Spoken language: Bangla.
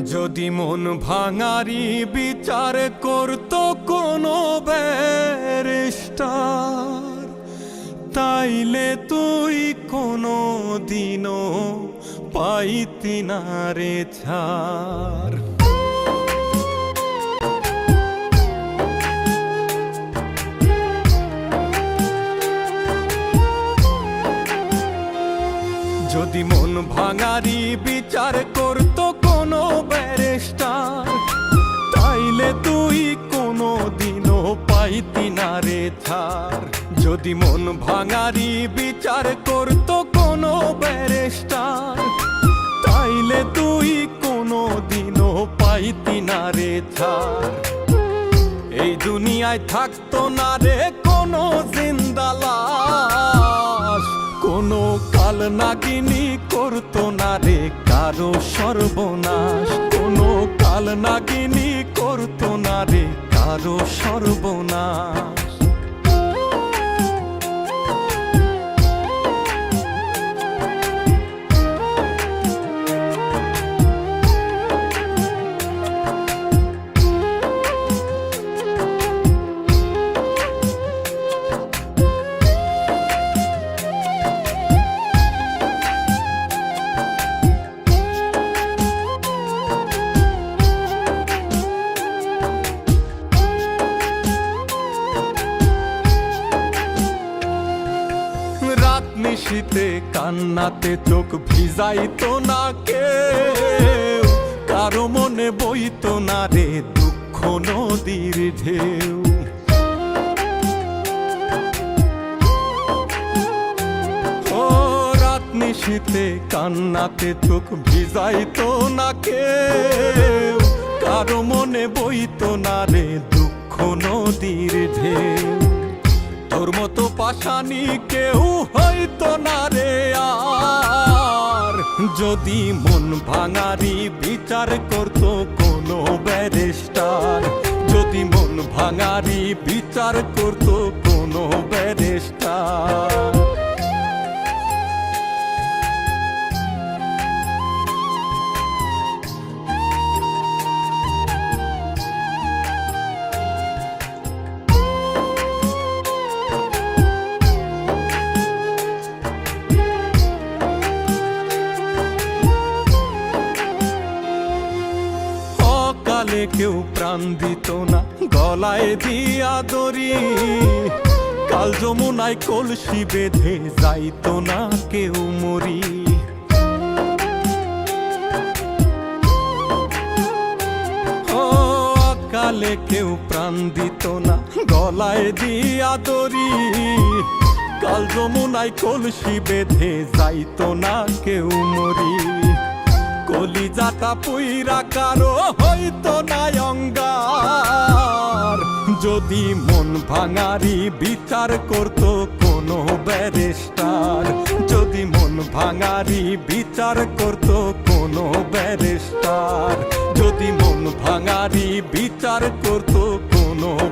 যদি মন ভাঙারি বিচার করত কোনো ব্যারিস্টার, তাইলে তুই কোনো দিনও পাইতি না রে ছাড়। যদি মন ভাঙারি বিচার করত পাইতি না রে ছাড়। যদি মন ভাঙারি বিচার করত কোনো ব্যারিস্টার, তাইলে তুই কোনো দিনও পাইতি না রে থার এই দুনিয়ায় থাকতো না রে কোনো জিন্দালাস কোনো কাল নাগিনী করতো না রে কারও সর্বনাশ। কোনো কাল নাগিনী করতো না রে কারও সর্বনাশ। নিশীতে, কান্নাতে চোখ ভিজাইতো না কেউ। কারও মনে বইতো না রে দুঃখ নদীর ঢেউ। নিশীতে, কান্নাতে চোখ ভিজাইতো না কেউ। কারও মনে বইতো না রে দুঃখ নদীর ঢেউ। পাশানি কেউ হয়তো না রে আর। যদি মন ভাঙারি বিচার করতো কোনো ব্যারিস্টার। যদি মন ভাঙারি বিচার করতো কোনো ব্যারিস্টার। অকালে কেউ প্রাণ দিত না। গলায় দিয়া দড়ি। কাল যমুনায় কলসি বেঁধে যাইতো না কেউ মরি। ও, অকালে কেউ প্রাণ দিত না। গলায় দিয়া দড়ি। কাল যমুনায় কলসি বেঁধে যাইতো না কেউ মরি। কলিজাটা পুইরা কারও হইতো মন ভাঙারি বিচার করত কোনো ব্যারিস্টার। যদি মন ভাঙারি বিচার করত কোনো ব্যারিস্টার। যদি মন ভাঙারি বিচার করত করতো